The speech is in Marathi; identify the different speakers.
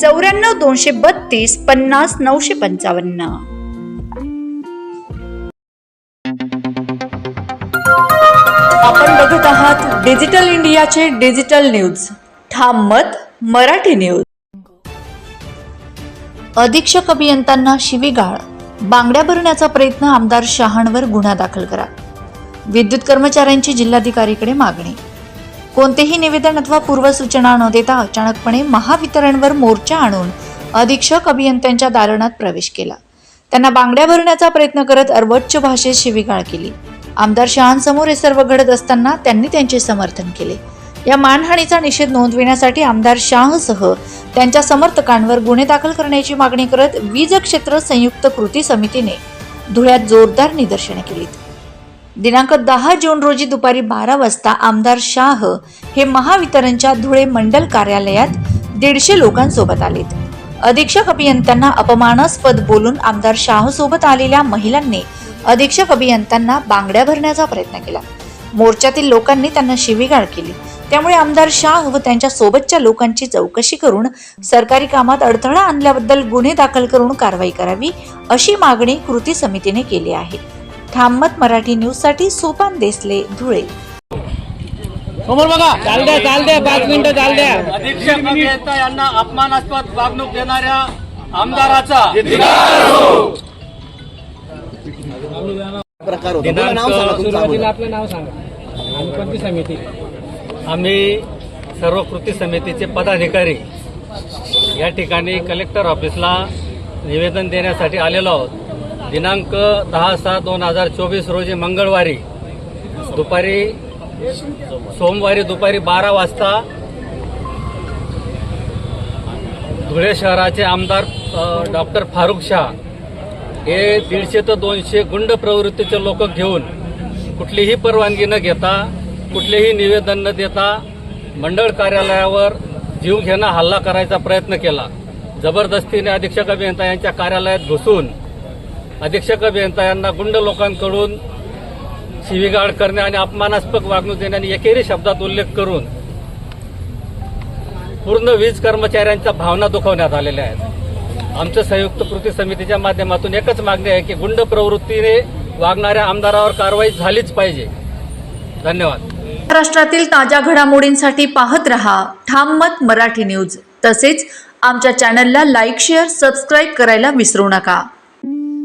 Speaker 1: चौऱ्याण्णव दोनशे बत्तीस पन्नास नऊशे पंचावन्न. आपण बघत आहात डिजिटल इंडियाचे डिजिटल न्यूज. ठाम मत मराठी न्यूज. अधीक्षक अभियंत्यांना शिवीगाळ. बांगड्या भरण्याचा प्रयत्न आमदार शहाणवर गुन्हा दाखल करा. विद्युत कर्मचाऱ्यांची जिल्हाधिकारीकडे मागणी. कोणतेही निवेदन अथवा पूर्वसूचना न देता अचानकपणे महावितरणवर मोर्चा आणून अधीक्षक अभियंत्यांच्या दालनात प्रवेश केला. त्यांना बांगड्या भरण्याचा प्रयत्न करत अर्वच्च भाषेत शिवीगाळ केली. आमदार शहांसमोर हे सर्व घडत असताना त्यांनी त्यांचे समर्थन केले. या मानहानीचा निषेध नोंदविण्यासाठी आमदार शाहसह त्यांच्या समर्थकांवर गुन्हे दाखल करण्याची मागणी करत वीज क्षेत्र संयुक्त कृती समितीने धुळ्यात जोरदार निदर्शने केलीत. दिनांक दहा जून रोजी दुपारी बारा वाजता आमदार शाह हे महावितरणच्या धुळे मंडल कार्यालयात दीडशे लोकांसोबत आलेत. अधीक्षक अभियंत्यांना अपमानास्पद बोलून आमदार शाह सोबत आलेल्या महिलांनी अधीक्षक अभियंत्यांना बांगड्या भरण्याचा प्रयत्न केला. मोर्चातील लोकांनी त्यांना शिवीगाळ केली. त्यामुळे आमदार शाह व त्यांच्या सोबतच्या लोकांची चौकशी करून सरकारी कामात अडथळा आणल्याबद्दल गुन्हे दाखल करून कारवाई करावी अशी मागणी कृती समितीने केली आहे. ठाममत मराठी न्यूजसाठी सोपान देसले धुळे.
Speaker 2: समोर बघा चाल द्या चाल द्या पाच मिनिटं चाल द्या.
Speaker 3: अधीक्षक अभियंता यांना अपमानास्पद वागणूक देणाऱ्या आमदाराचा.
Speaker 4: प्रकार होता बोला नाव सांगा तुमचं
Speaker 2: सुरुवातीला
Speaker 4: अगोदर.
Speaker 2: आपलं नाव सांगा. आणि कोणती समिती?
Speaker 3: आम्ही सर्व कृती समितीचे पदाधिकारी या ठिकाणी कलेक्टर ऑफिसला निवेदन देण्यासाठी आलेलो आहोत. दिनांक दहा सात दोन हजार चोवीस रोजी मंगळवारी दुपारी सोमवारी दुपारी बारा वाजता धुळे शहराचे आमदार डॉक्टर फारुख शाह हे दीडशे ते दोनशे गुंड प्रवृत्तीचे लोक घेऊन कुठलीही परवानगी न घेता कुठलेही निवेदन न देता मंडळ कार्यालयावर जीव घेणं हल्ला करायचा प्रयत्न केला. जबरदस्तीने अधीक्षक अभियंता यांच्या कार्यालयात घुसून अधीक्षक अभियंता यांना गुंड लोकांकडून शिवीगाळ करणे आणि अपमानास्पद वागणूक देणे आणि एकेरी शब्दात उल्लेख करून पूर्ण वीज कर्मचाऱ्यांच्या भावना दुखवण्यात आलेल्या आहेत. आमच्या संयुक्त कृती समितीच्या माध्यमातून एकच मागणी आहे की गुंड प्रवृत्तीने वागणाऱ्या आमदारावर कारवाई झालीच पाहिजे. धन्यवाद.
Speaker 1: महाराष्ट्रातील ताज्या घडामोडींसाठी पाहत रहा ठाम मत मराठी न्यूज. तसेच आमच्या चॅनलला लाईक शेअर सबस्क्राईब करायला विसरू नका.